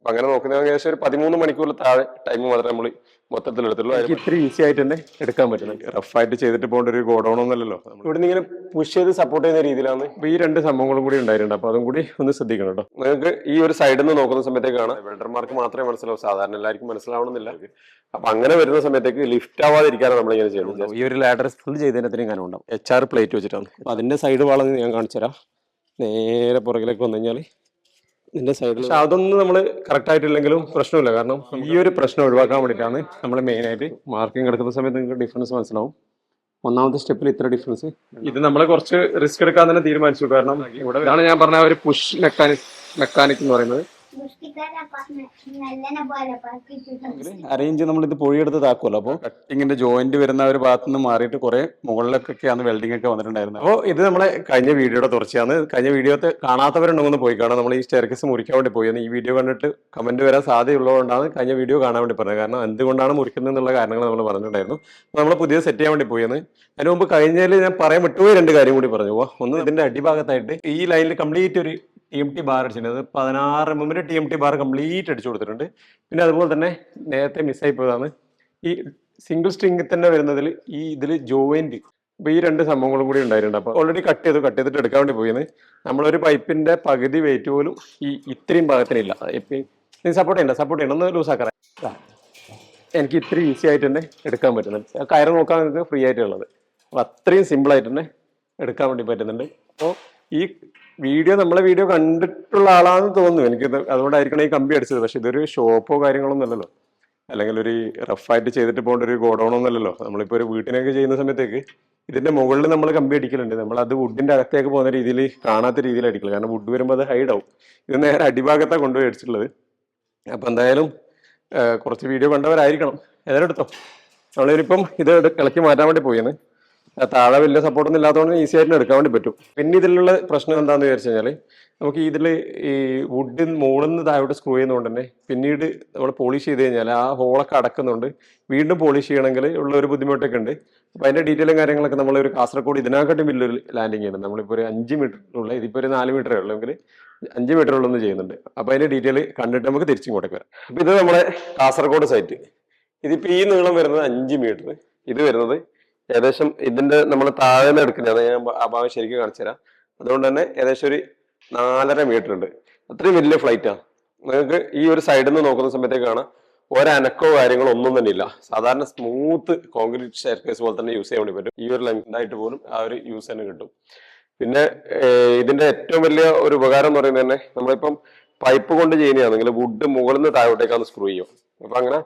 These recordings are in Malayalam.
അപ്പൊ അങ്ങനെ നോക്കുന്ന ഏകദേശം ഒരു പതിമൂന്ന് മണിക്കൂറിൽ താഴെ ടൈം മാത്രമേ നമ്മൾ മൊത്തത്തിൽ എടുത്തുള്ളൂ. ഇത്ര ഈസി ആയിട്ട് തന്നെ എടുക്കാൻ പറ്റുന്നത്. റഫായിട്ട് ചെയ്തിട്ട് പോകേണ്ട ഒരു ഗോഡൗൺ ഒന്നല്ലല്ലോ ഇവിടെ ഇങ്ങനെ പുഷ് ചെയ്ത് സപ്പോർട്ട് ചെയ്യുന്ന രീതിയിലാണ്. അപ്പൊ ഈ രണ്ട് സംഭവങ്ങളും കൂടി ഉണ്ടായിട്ടുണ്ട്. അപ്പൊ അതും കൂടി ഒന്ന് ശ്രദ്ധിക്കണം കേട്ടോ. നിങ്ങൾക്ക് ഈ ഒരു സൈഡിൽ നിന്ന് നോക്കുന്ന സമയത്തേക്കാണ് വെൽഡർമാർക്ക് മാത്രമേ മനസ്സിലാവും. സാധാരണ എല്ലാവർക്കും മനസ്സിലാവണമെന്നില്ല. അപ്പൊ അങ്ങനെ വരുന്ന സമയത്തേക്ക് ലിഫ്റ്റ് ആവാതിരിക്കാനാണ് നമ്മൾ ഇങ്ങനെ ചെയ്യുന്നത് ഈ ഒരു ലാഡർ ഫുൾ ചെയ്തതിനും കാര്യം ഉണ്ടാവും. എച്ച് ആർ പ്ലേറ്റ് വെച്ചിട്ടാണ്. അപ്പൊ അതിന്റെ സൈഡ് വളഞ്ഞ് ഞാൻ കാണിച്ചു തരാം നേരെ പുറകിലേക്ക് വന്നു കഴിഞ്ഞാൽ ഇതിന്റെ സൈഡിൽ പക്ഷെ അതൊന്നും നമ്മൾ കറക്റ്റ് ആയിട്ടില്ലെങ്കിലും പ്രശ്നമില്ല. കാരണം ഈ ഒരു പ്രശ്നം ഒഴിവാക്കാൻ വേണ്ടിയിട്ടാണ് നമ്മൾ മെയിൻ ആയിട്ട് മാർക്കിംഗ് എടുക്കുന്ന സമയത്ത് നിങ്ങൾക്ക് ഡിഫറൻസ് മനസ്സിലാവും. ഒന്നാമത്തെ സ്റ്റെപ്പിൽ ഇത്ര ഡിഫറൻസ് ഇത് നമ്മൾ കുറച്ച് റിസ്ക് എടുക്കാൻ തന്നെ തീരുമാനിച്ചു. കാരണം ഇവിടെ ഞാൻ പറഞ്ഞ ഒരു പുഷ് മെക്കാനിക് മെക്കാനിക് എന്ന് പറയുന്നത്. അറേഞ്ച് നമ്മൾ ഇത് പൊഴിയെടുത്ത് താക്കുമല്ലോ അപ്പോൾ കട്ടിങ്ങിന്റെ ജോയിന്റ് വരുന്ന ഒരു ഭാഗത്ത് നിന്ന് മാറിയിട്ട് കുറെ മുകളിലേക്കൊക്കെയാണ് വെൽഡിംഗ് ഒക്കെ വന്നിട്ടുണ്ടായിരുന്നത്. അപ്പോൾ ഇത് നമ്മളെ കഴിഞ്ഞ വീഡിയോയുടെ തുടർച്ചയാണ്. കഴിഞ്ഞ വീഡിയോത്തെ കാണാത്തവരുണ്ടെന്ന് പോയി കാണാം നമ്മൾ ഈ സ്റ്റെയർക്കേസ് മുറിക്കാൻ വേണ്ടി പോയി. ഈ വീഡിയോ കണ്ടിട്ട് കമന്റ് വരാൻ സാധ്യതയുള്ളതുകൊണ്ടാണ് കഴിഞ്ഞ വീഡിയോ കാണാൻ വേണ്ടി പറഞ്ഞത്. കാരണം എന്തുകൊണ്ടാണ് മുറിക്കുന്നത് എന്നുള്ള കാരണങ്ങൾ നമ്മൾ പറഞ്ഞിട്ടുണ്ടായിരുന്നു. നമ്മൾ പുതിയ സെറ്റ് ചെയ്യാൻ വേണ്ടി പോയെന്ന് അതിന് മുമ്പ് കഴിഞ്ഞതിൽ ഞാൻ പറയാൻ വിട്ടുപോയി രണ്ട് കാര്യം കൂടി പറഞ്ഞു. പോവാ ഒന്ന് ഇതിന്റെ അടിഭാഗത്തായിട്ട് ഈ ലൈനിൽ കംപ്ലീറ്റ് ഒരു ടി എം ടി ബാർ അടിച്ചിട്ടുണ്ട്. അത് പതിനാറ് എം എമ്മിന്റെ T M T bar complete അടിച്ചു കൊടുത്തിട്ടുണ്ട്. പിന്നെ അതുപോലെ തന്നെ നേരത്തെ മിസ്സായി പോയതാണ്. ഈ സിംഗിൾ സ്ട്രിങ്ങിൽ തന്നെ വരുന്നതിൽ ഈ ഇതിൽ ജോയിന്റ് അപ്പോൾ ഈ രണ്ട് സംഭവങ്ങളും കൂടി ഉണ്ടായിട്ടുണ്ട്. അപ്പോൾ ഓൾറെഡി കട്ട് ചെയ്തു കട്ട് ചെയ്തിട്ട് എടുക്കാൻ വേണ്ടി പോയത് നമ്മളൊരു പൈപ്പിന്റെ പകുതി വെയിറ്റ് പോലും ഈ ഇത്രയും ഭാഗത്തിനില്ല. നീ സപ്പോർട്ട് ചെയ്യണ്ട സപ്പോർട്ട് ചെയ്യണം ഒന്ന് ലൂസ് ആക്കാൻ എനിക്ക് ഇത്രയും ഈസി ആയിട്ട് തന്നെ എടുക്കാൻ പറ്റുന്നുണ്ട്. കയറ് നോക്കാൻ നിങ്ങൾക്ക് ഫ്രീ ആയിട്ടുള്ളത്. അപ്പോൾ അത്രയും സിമ്പിളായിട്ട് തന്നെ എടുക്കാൻ വേണ്ടി പറ്റുന്നുണ്ട്. അപ്പോൾ ഈ വീഡിയോ നമ്മളെ വീഡിയോ കണ്ടിട്ടുള്ള ആളാണെന്ന് തോന്നുന്നു. എനിക്ക് അതുകൊണ്ടായിരിക്കണം ഈ കമ്പി അടിച്ചത്. പക്ഷെ ഇതൊരു ഷോപ്പോ കാര്യങ്ങളൊന്നും അല്ലല്ലോ. അല്ലെങ്കിൽ ഒരു റഫായിട്ട് ചെയ്തിട്ട് പോകേണ്ട ഒരു ഗോഡൗൺ ഒന്നുമല്ലല്ലോ നമ്മളിപ്പോൾ ഒരു വീട്ടിനൊക്കെ ചെയ്യുന്ന സമയത്തേക്ക് ഇതിന്റെ മുകളിൽ നമ്മൾ കമ്പി അടിക്കലുണ്ട്. നമ്മൾ അത് വുഡിന്റെ അകത്തേക്ക് പോകുന്ന രീതിയിൽ കാണാത്ത രീതിയിൽ അടിക്കില്ല കാരണം വുഡ് വരുമ്പോൾ അത് ഹൈഡ് ആവും. ഇത് നേരെ അടിഭാഗത്താണ് കൊണ്ടുപോയി അടിച്ചിട്ടുള്ളത്. അപ്പൊ എന്തായാലും കുറച്ച് വീഡിയോ കണ്ടവരായിരിക്കണം. ഏതായാലും എടുത്തോ? നമ്മളിനിപ്പം ഇത് ഇളക്കി മാറ്റാൻ വേണ്ടി പോയിന്ന്. താഴെ വലിയ സപ്പോർട്ടൊന്നും ഇല്ലാത്തതുകൊണ്ട് ഈസി ആയിട്ട് എടുക്കാൻ വേണ്ടി പറ്റും. പിന്നെ ഇതിലുള്ള പ്രശ്നം എന്താണെന്ന് വിചാരിച്ചു കഴിഞ്ഞാൽ നമുക്ക് ഇതിൽ ഈ വുഡ് മുകളിൽ നിന്ന് താഴോട്ട് സ്ക്രൂ ചെയ്യുന്നതുകൊണ്ട് തന്നെ പിന്നീട് നമ്മൾ പോളിഷ് ചെയ്ത് കഴിഞ്ഞാൽ ആ ഹോളൊക്കെ അടക്കുന്നുണ്ട്. വീണ്ടും പോളിഷ് ചെയ്യണമെങ്കിൽ ഉള്ള ഒരു ബുദ്ധിമുട്ടൊക്കെ ഉണ്ട്. അപ്പോൾ അതിന്റെ ഡീറ്റെയിലും കാര്യങ്ങളൊക്കെ നമ്മൾ ഒരു കാസർഗോഡ് ഇതിനെക്കാട്ടും വലിയൊരു ലാൻഡിങ് ചെയ്യുന്നത് നമ്മളിപ്പോൾ ഒരു അഞ്ച് മീറ്ററിനുള്ള ഇതിപ്പോൾ ഒരു നാല് മീറ്ററേ ഉള്ളെങ്കിൽ അഞ്ച് മീറ്ററുള്ളൊന്ന് ചെയ്യുന്നുണ്ട്. അപ്പോൾ അതിന്റെ ഡീറ്റെയിൽ കണ്ടിട്ട് നമുക്ക് തിരിച്ചിങ്ങോട്ടേക്ക് വരാം. അപ്പോൾ ഇത് നമ്മുടെ കാസർഗോഡ് സൈറ്റ് ഇതിപ്പോൾ ഈ നീളം വരുന്നത് അഞ്ച് മീറ്റർ ഇത് വരുന്നത് ഏകദേശം ഇതിന്റെ നമ്മൾ താഴെ നിന്ന് എടുക്കുന്നതാണ് ഞാൻ ആ ഭാഗം ശരിക്കും കാണിച്ചു തരാം അതുകൊണ്ട് തന്നെ ഏകദേശം ഒരു നാലര മീറ്റർ ഉണ്ട്. അത്രയും വലിയ ഫ്ലൈറ്റാണ് നിങ്ങൾക്ക് ഈ ഒരു സൈഡിൽ നിന്ന് നോക്കുന്ന സമയത്തേക്ക് കാണാം ഒരനക്കോ കാര്യങ്ങളോ ഒന്നും തന്നെ ഇല്ല. സാധാരണ സ്മൂത്ത് കോൺക്രീറ്റ് സ്റ്റെയർക്കേസ് പോലെ തന്നെ യൂസ് ചെയ്യാൻ വേണ്ടി പറ്റും. ഈ ഒരു ലെങ്ത് ആയിട്ട് പോലും ആ ഒരു യൂസ് തന്നെ കിട്ടും. പിന്നെ ഇതിന്റെ ഏറ്റവും വലിയ ഒരു ഉപകാരം എന്ന് പറയുന്നത് തന്നെ നമ്മളിപ്പം പൈപ്പ് കൊണ്ട് ചെയ്യുന്നതാണെങ്കിൽ വുഡ് മുകളിൽ നിന്ന് താഴോട്ടേക്കാണ് സ്ക്രൂ ചെയ്യും അപ്പൊ അങ്ങനെ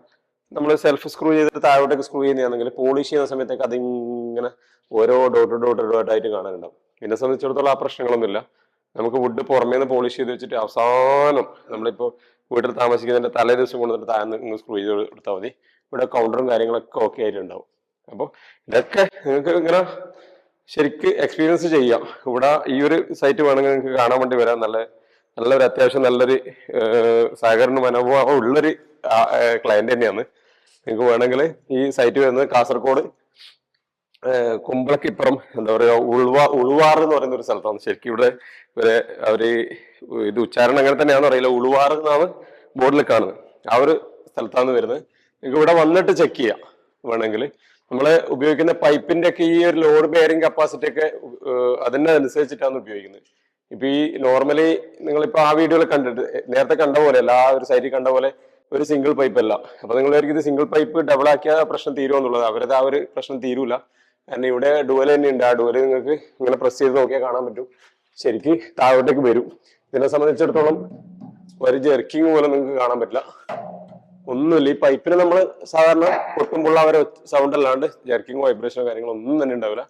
നമ്മൾ സെൽഫ് സ്ക്രൂ ചെയ്തിട്ട് താഴോട്ടേക്ക് സ്ക്രൂ ചെയ്യുന്നതാണെങ്കിൽ പോളിഷ് ചെയ്യുന്ന സമയത്തേക്ക് അതിങ്ങനെ ഓരോ ഡോട്ട് ഡോട്ട് ഡോട്ടായിട്ട് കാണാനുണ്ടാവും. എന്നെ സംബന്ധിച്ചിടത്തോളം ആ പ്രശ്നങ്ങളൊന്നുമില്ല. നമുക്ക് വുഡ് പുറമേ നിന്ന് പോളിഷ് ചെയ്ത് വെച്ചിട്ട് അവസാനം നമ്മളിപ്പോൾ വീട്ടിൽ താമസിക്കുന്നതിന്റെ തലേ ദിവസം കൊണ്ടുവന്നിട്ട് താഴെ സ്ക്രൂ ചെയ്ത് എടുത്താൽ മതി. ഇവിടെ കൗണ്ടറും കാര്യങ്ങളൊക്കെ ഓക്കെ ആയിട്ടുണ്ടാവും. അപ്പോൾ ഇതൊക്കെ നിങ്ങൾക്ക് ഇങ്ങനെ ശരിക്ക് എക്സ്പീരിയൻസ് ചെയ്യാം. ഇവിടെ ഈ ഒരു സൈറ്റ് വേണമെങ്കിൽ നിങ്ങൾക്ക് കാണാൻ വേണ്ടി വരാം. നല്ല നല്ലൊരു അത്യാവശ്യം നല്ലൊരു സഹകരണ മനോഭാവം ഉള്ളൊരു ക്ലയന്റ് തന്നെയാണ്. നിങ്ങൾക്ക് വേണമെങ്കിൽ ഈ സൈറ്റ് വരുന്നത് കാസർഗോഡ് കുമ്പളക്കിപ്പുറം എന്താ പറയുക ഉൾവാ ഉൾവാർ എന്ന് പറയുന്ന ഒരു സ്ഥലത്താണ്. ശരിക്കും ഇവിടെ ഇവരെ അവർ ഇത് ഉച്ചാരണം അങ്ങനെ തന്നെയാണെന്ന് അറിയില്ല. ഉൾവാർ എന്നാണ് ബോർഡിൽ കാണുന്നത്. ആ ഒരു സ്ഥലത്താണ് വരുന്നത്. നിങ്ങൾക്ക് ഇവിടെ വന്നിട്ട് ചെക്ക് ചെയ്യാം. വേണമെങ്കിൽ നമ്മൾ ഉപയോഗിക്കുന്ന പൈപ്പിന്റെ ഒക്കെ ഈ ഒരു ലോഡ് ബെയറിംഗ് കപ്പാസിറ്റി ഒക്കെ അതിനെ അനുസരിച്ചിട്ടാണ് ഉപയോഗിക്കുന്നത്. ഇപ്പൊ ഈ നോർമലി നിങ്ങളിപ്പോ ആ വീഡിയോയിൽ കണ്ടിട്ട് നേരത്തെ കണ്ട പോലെ അല്ല ആ ഒരു സൈറ്റിൽ കണ്ട പോലെ ഒരു സിംഗിൾ പൈപ്പ് അല്ല. അപ്പൊ നിങ്ങൾ ഇത് സിംഗിൾ പൈപ്പ് ഡബിൾ ആക്കിയാൽ പ്രശ്നം തീരുമെന്നുള്ളത് അവരത് ആ ഒരു പ്രശ്നം തീരൂല. കാരണം ഇവിടെ ഡുവൽ തന്നെ ഉണ്ട്. ആ ഡുവൽ നിങ്ങൾക്ക് ഇങ്ങനെ പ്രസ് ചെയ്ത് നോക്കിയാൽ കാണാൻ പറ്റും. ശരിക്ക് താഴോട്ടേക്ക് വരും. ഇതിനെ സംബന്ധിച്ചിടത്തോളം ഒരു ജെർക്കിങ് പോലെ നിങ്ങൾക്ക് കാണാൻ പറ്റില്ല. ഒന്നുമില്ല. ഈ പൈപ്പിന് നമ്മൾ സാധാരണ പൊട്ടുമ്പോൾ അവരെ സൗണ്ട് അല്ലാണ്ട് ജെർക്കിങ് വൈബ്രേഷനോ കാര്യങ്ങളോ ഒന്നും തന്നെ ഉണ്ടാവില്ല.